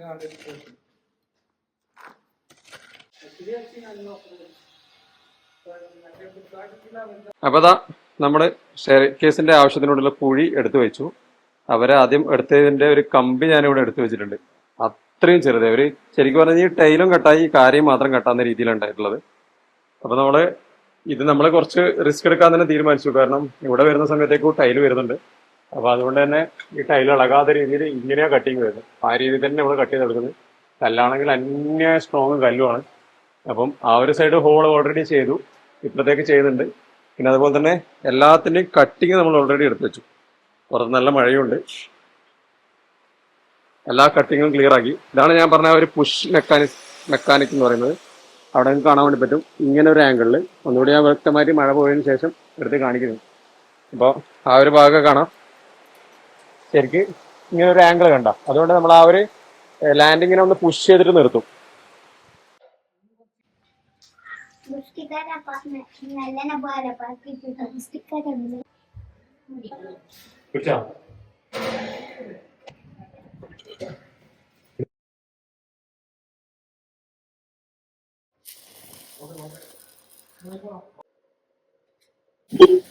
അപ്പൊ അതാ നമ്മുടെ കേസിന്റെ ആവശ്യത്തിനോടുള്ള കുഴി എടുത്തു വെച്ചു. അവരെ ആദ്യം എടുത്തതിന്റെ ഒരു കമ്പി ഞാൻ ഇവിടെ എടുത്തു വെച്ചിട്ടുണ്ട്. അത്രയും ചെറുത്. അവർ ശരിക്കും പറഞ്ഞാൽ ഈ ടൈലും കട്ടായി കാര്യം മാത്രം കട്ടാവുന്ന രീതിയിലാണ് ഉണ്ടായിട്ടുള്ളത് അപ്പൊ നമ്മൾ ഇത് നമ്മൾ കുറച്ച് റിസ്ക് എടുക്കാൻ തന്നെ തീരുമാനിച്ചു. കാരണം ഇവിടെ വരുന്ന സമയത്തേക്കും ടൈൽ വരുന്നുണ്ട്. അപ്പൊ അതുകൊണ്ട് തന്നെ ഈ ടൈൽ ഇളകാത്ത രീതിയിൽ ഇങ്ങനെയാ കട്ടിങ് വരുന്നത്. ആ രീതിയിൽ തന്നെ നമ്മൾ കട്ട് ചെയ്തെടുക്കുന്നത്. കല്ലാണെങ്കിൽ അന്യ സ്ട്രോങ് കല്ലുമാണ്. അപ്പം ആ ഒരു സൈഡ് ഹോൾ ഓൾറെഡി ചെയ്തു. ഇപ്പോഴത്തേക്ക് ചെയ്യുന്നുണ്ട് പിന്നെ അതുപോലെ തന്നെ എല്ലാത്തിന്റെയും കട്ടിങ് നമ്മൾ ഓൾറെഡി എടുത്തു വെച്ചു. പുറത്ത് നല്ല മഴയുണ്ട്. എല്ലാ കട്ടിങ്ങും ക്ലിയർ ആക്കി. ഇതാണ് ഞാൻ പറഞ്ഞ ഒരു പുഷ് മെക്കാനിക് മെക്കാനിക് എന്ന് പറയുന്നത്. അവിടെ നിങ്ങൾക്ക് കാണാൻ വേണ്ടി പറ്റും. ഇങ്ങനെ ഒരു ആംഗിളിൽ ഒന്നുകൂടി ഞാൻ വ്യക്തമായിട്ട് മഴ പോയതിനു ശേഷം എടുത്ത് കാണിക്കുന്നു. അപ്പോൾ ആ ഒരു ഭാഗമൊക്കെ കാണാം. ശരിക്ക് ഇങ്ങനെ ഒരു ആംഗിൾ കണ്ട? അതുകൊണ്ട് നമ്മൾ ആ ഒരു ലാൻഡിങ്ങിനെ ഒന്ന് പുഷ് ചെയ്തിട്ട് നിർത്തും. Thank പറഞ്ഞ.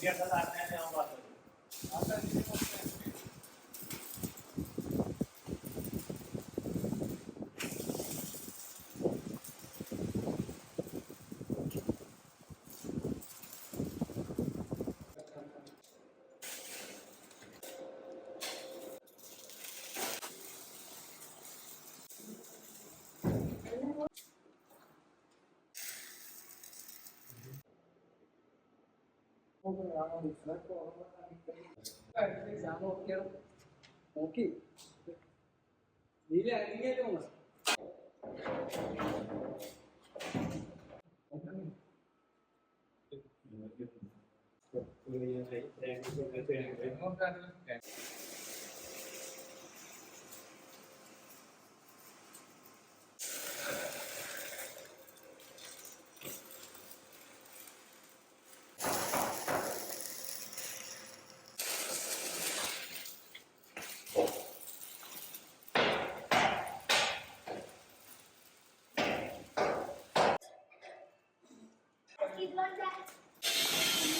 Obrigado. നോക്കി. നീല അരിങ്ങേറ്റം വന്നു വെള്ളത്തിന്റെ Dad.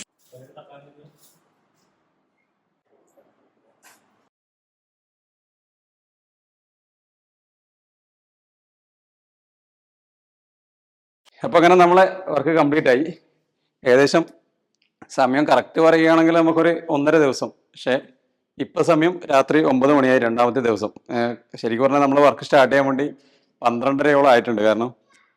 അപ്പൊ അങ്ങനെ നമ്മളെ വർക്ക് കംപ്ലീറ്റ് ആയി. ഏകദേശം സമയം കറക്റ്റ് പറയുകയാണെങ്കിൽ നമുക്കൊരു ഒന്നര ദിവസം. പക്ഷേ ഇപ്പൊ സമയം രാത്രി ഒമ്പത് മണിയായി രണ്ടാമത്തെ ദിവസം. ശരിക്കും പറഞ്ഞാൽ നമ്മൾ വർക്ക് സ്റ്റാർട്ട് ചെയ്യാൻ വേണ്ടി പന്ത്രണ്ടരയോളം ആയിട്ടുണ്ട്. കാരണം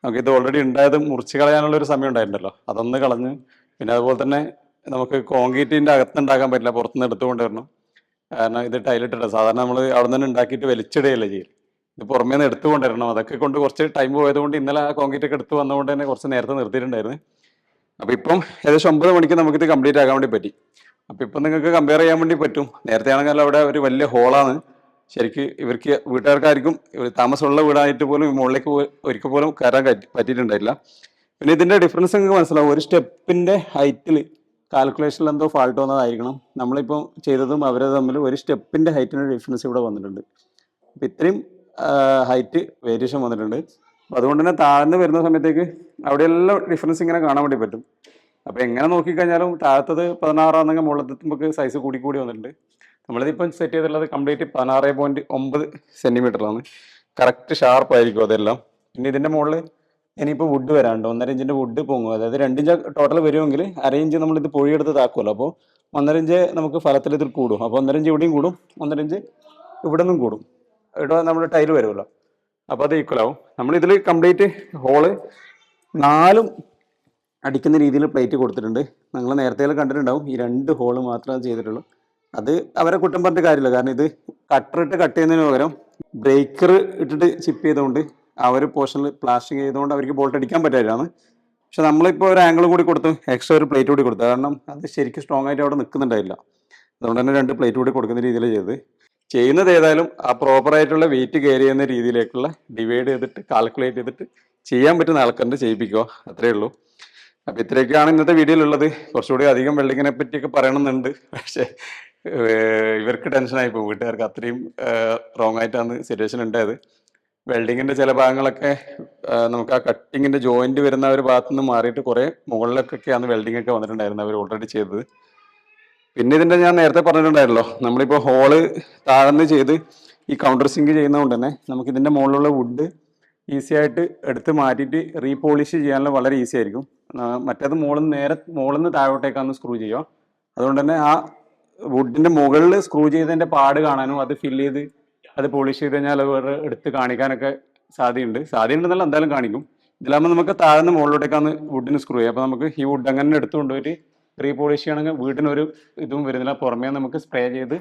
നമുക്ക് ഇത് ഓൾറെഡി ഉണ്ടായത് മുറിച്ച് കളയാനുള്ള ഒരു സമയം ഉണ്ടായിരുന്നല്ലോ അതൊന്ന് കളഞ്ഞ് പിന്നെ അതുപോലെ തന്നെ നമുക്ക് കോൺക്രീറ്റിന്റെ അകത്തുണ്ടാക്കാൻ പറ്റില്ല. പുറത്തുനിന്ന് എടുത്തുകൊണ്ട് വരണം. കാരണം ഇത് ടൈലിട്ടിട്ട് സാധാരണ നമ്മൾ അവിടെ നിന്ന് ഉണ്ടാക്കിയിട്ട് വലിച്ചിടുകയല്ലേ ചെയ്യൽ ഇത് പുറമേ നിന്ന് എടുത്തുകൊണ്ടിരണം അതൊക്കെ കൊണ്ട് കുറച്ച് ടൈം പോയതുകൊണ്ട് ഇന്നലെ ആ കോൺക്രീറ്റ് ഒക്കെ എടുത്ത് വന്നതുകൊണ്ട് തന്നെ കുറച്ച് നേരത്തെ നിർത്തിയിട്ടുണ്ടായിരുന്നു. അപ്പൊ ഇപ്പം ഏകദേശം ഒമ്പത് മണിക്ക് നമുക്കിത് കംപ്ലീറ്റ് ആക്കാൻ വേണ്ടി പറ്റി. അപ്പൊ ഇപ്പം നിങ്ങൾക്ക് കമ്പയർ ചെയ്യാൻ വേണ്ടി പറ്റും. നേരത്തെ ആണെങ്കിൽ അവിടെ ഒരു വലിയ ഹോളാണ് ശരിക്ക് ഇവർക്ക് വീട്ടുകാർക്കായിരിക്കും താമസമുള്ള വീടായിട്ട് പോലും മുകളിലേക്ക് ഒരിക്കൽ പോലും കയറാൻ പറ്റി- പറ്റിയിട്ടുണ്ടായില്ല. പിന്നെ ഇതിന്റെ ഡിഫറൻസ് നിങ്ങൾക്ക് മനസ്സിലാവും. ഒരു സ്റ്റെപ്പിന്റെ ഹൈറ്റിൽ കാൽക്കുലേഷനിൽ എന്തോ ഫാൾട്ട് വന്നതായിരിക്കണം. നമ്മളിപ്പോൾ ചെയ്തതും അവരെ തമ്മിൽ ഒരു സ്റ്റെപ്പിന്റെ ഹൈറ്റിന് ഡിഫറൻസ് ഇവിടെ വന്നിട്ടുണ്ട്. അപ്പം ഇത്രയും ഹൈറ്റ് വേരിയേഷൻ വന്നിട്ടുണ്ട്. അപ്പം അതുകൊണ്ട് തന്നെ താഴ്ന്ന് വരുന്ന സമയത്തേക്ക് അവിടെയെല്ലാം ഡിഫറൻസ് ഇങ്ങനെ കാണാൻ വേണ്ടി പറ്റും. അപ്പം എങ്ങനെ നോക്കിക്കഴിഞ്ഞാലും താഴത്തത് പതിനാറാണെങ്കിൽ മുകളിലെത്തുമ്പോൾ സൈസ് കൂടി കൂടി വന്നിട്ടുണ്ട്. നമ്മളിതിപ്പം സെറ്റ് ചെയ്തിട്ടുള്ളത് കംപ്ലീറ്റ് പതിനാറ് പോയിന്റ് ഒമ്പത് സെന്റിമീറ്ററാണ് കറക്റ്റ് ഷാർപ്പ് ആയിരിക്കും അതെല്ലാം. പിന്നെ ഇതിന്റെ മുകളിൽ ഇനിയിപ്പോൾ വുഡ് വരാണ്ട് ഒന്നര ഇഞ്ചിന്റെ വുഡ് പൊങ്ങും. അതായത് രണ്ടിഞ്ച് ടോട്ടൽ വരുമെങ്കിൽ അര ഇഞ്ച് നമ്മളിത് പൊഴിയെടുത്ത് താക്കുമല്ലോ അപ്പോൾ ഒന്നര ഇഞ്ച് നമുക്ക് ഫലത്തിൽ ഇതിൽ കൂടും. അപ്പോൾ ഒന്നര ഇഞ്ച് ഇവിടെയും കൂടും. ഒന്നര ഇഞ്ച് ഇവിടെ നിന്നും കൂടും. ഇവിടെ നമ്മൾ ടൈൽ വരുമല്ലോ. അപ്പോൾ അത് ഈക്വൽ ആവും. നമ്മൾ ഇതിൽ കംപ്ലീറ്റ് ഹോൾ നാലും അടിക്കുന്ന രീതിയിൽ പ്ലേറ്റ് കൊടുത്തിട്ടുണ്ട്. നിങ്ങൾ നേരത്തെ കണ്ടിട്ടുണ്ടാവും. ഈ രണ്ട് ഹോൾ മാത്രമേ ചെയ്തിട്ടുള്ളൂ. അത് അവരെ കുറ്റം പറഞ്ഞിട്ട് കാര്യമില്ല. കാരണം ഇത് കട്ടർ ഇട്ട് കട്ട് ചെയ്യുന്നതിന് പകരം ബ്രേക്കർ ഇട്ടിട്ട് ചിപ്പ് ചെയ്തുകൊണ്ട് ആ ഒരു പോർഷനിൽ പ്ലാസ്റ്റിക് ചെയ്തുകൊണ്ട് അവർക്ക് ബോൾട്ട് അടിക്കാൻ പറ്റാതിരാണ് പക്ഷെ നമ്മളിപ്പോൾ ഒരു ആംഗിൾ കൂടി കൊടുത്തു എക്സ്ട്രാ ഒരു പ്ലേറ്റ് കൂടി കൊടുത്തു. കാരണം അത് ശരിക്കും സ്ട്രോങ് ആയിട്ട് അവിടെ നിൽക്കുന്നുണ്ടായില്ല അതുകൊണ്ട് തന്നെ രണ്ട് പ്ലേറ്റ് കൂടി കൊടുക്കുന്ന രീതിയിൽ ചെയ്ത് ചെയ്യുന്നത് ഏതായാലും ആ പ്രോപ്പറായിട്ടുള്ള വെയിറ്റ് കയറി ചെയ്യുന്ന രീതിയിലേക്കുള്ള ഡിവൈഡ് ചെയ്തിട്ട് കാൽക്കുലേറ്റ് ചെയ്തിട്ട് ചെയ്യാൻ പറ്റുന്ന ആൾക്കാരുടെ ചെയ്യിപ്പിക്കുക. അത്രേ ഉള്ളൂ. അപ്പം ഇത്രയൊക്കെയാണ് ഇന്നത്തെ വീഡിയോയിലുള്ളത് കുറച്ചുകൂടി അധികം വെള്ളിങ്ങിനെ പറ്റിയൊക്കെ പറയണമെന്നുണ്ട്. പക്ഷേ ഇവർക്ക് ടെൻഷനായി പോകും. വീട്ടുകാർക്ക് അത്രയും റോങ് ആയിട്ടാണ് സിറ്റുവേഷൻ ഉണ്ടായത്. വെൽഡിങ്ങിന്റെ ചില ഭാഗങ്ങളൊക്കെ നമുക്ക് ആ കട്ടിങ്ങിന്റെ ജോയിന്റ് വരുന്ന ഒരു ഭാഗത്തു നിന്ന് മാറിയിട്ട് കുറേ മുകളിലൊക്കെയാണ് വെൽഡിംഗ് ഒക്കെ വന്നിട്ടുണ്ടായിരുന്നത്. അവർ ഓൾറെഡി ചെയ്തത്. പിന്നെ ഇതിന്റെ ഞാൻ നേരത്തെ പറഞ്ഞിട്ടുണ്ടായിരുന്നല്ലോ നമ്മളിപ്പോൾ ഹോൾ താഴ്ന്ന് ചെയ്ത് ഈ കൗണ്ടർ സിങ്ക് ചെയ്യുന്നതുകൊണ്ട് തന്നെ നമുക്ക് ഇതിന്റെ മുകളിലുള്ള വുഡ് ഈസി ആയിട്ട് എടുത്ത് മാറ്റിയിട്ട് റീപോളിഷ് ചെയ്യാനുള്ള വളരെ ഈസി ആയിരിക്കും. മറ്റേത് മുകളിൽ നേരെ മുകളിൽ നിന്ന് താഴോട്ടേക്കാന്ന് സ്ക്രൂ ചെയ്യുക. അതുകൊണ്ട് തന്നെ ആ വുഡിന്റെ മുകളിൽ സ്ക്രൂ ചെയ്തതിന്റെ പാട് കാണാനും അത് ഫില്ല് ചെയ്ത് അത് പോളിഷ് ചെയ്ത് കഴിഞ്ഞാൽ അത് വേറെ എടുത്ത് കാണിക്കാനൊക്കെ സാധ്യതയുണ്ട്. സാധ്യതയുണ്ടെന്നല്ല എന്തായാലും കാണിക്കും. ഇതിലാകുമ്പോൾ നമുക്ക് താഴ്ന്ന് മുകളിലോട്ടേക്കാണ് വുഡിന് സ്ക്രൂ ചെയ്യുക. അപ്പോൾ നമുക്ക് ഈ വുഡ് അങ്ങനെ എടുത്ത് കൊണ്ടുപോയിട്ട് റീപോളിഷ് ചെയ്യണമെങ്കിൽ വീട്ടിനൊരു ഇതും വരുന്നില്ല. പുറമേ നമുക്ക് സ്പ്രേ ചെയ്ത്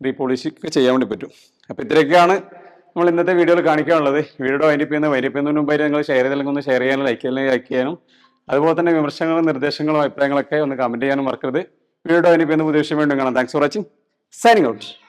റീപോളിഷ് ഒക്കെ ചെയ്യാൻ വേണ്ടി പറ്റും. അപ്പോൾ ഇത്രയൊക്കെയാണ് നമ്മൾ ഇന്നത്തെ വീഡിയോയിൽ കാണിക്കാനുള്ളത്. വീഡിയോ വൈൻഡപ്പ് ചെയ്യുന്ന വൈൻഡപ്പ് ചെയ്യുന്നതിന് മുമ്പായി നിങ്ങൾ ഷെയർ ചെയ്തെങ്കിൽ ഒന്ന് ഷെയർ ചെയ്യാനും ലൈക്ക് ചെയ്യാനും ലൈക്ക് ചെയ്യാനും. അതുപോലെ തന്നെ വിമർശനങ്ങളും നിർദ്ദേശങ്ങളും അഭിപ്രായങ്ങളൊക്കെ ഒന്ന് കമന്റ് ചെയ്യാനും മറക്കരുത്. വീഡിയോ വൈൻഡപ്പ് ചെയ്യുന്ന പുതിയ വിഷയം വീണ്ടും കാണാം. Thanks for watching signing out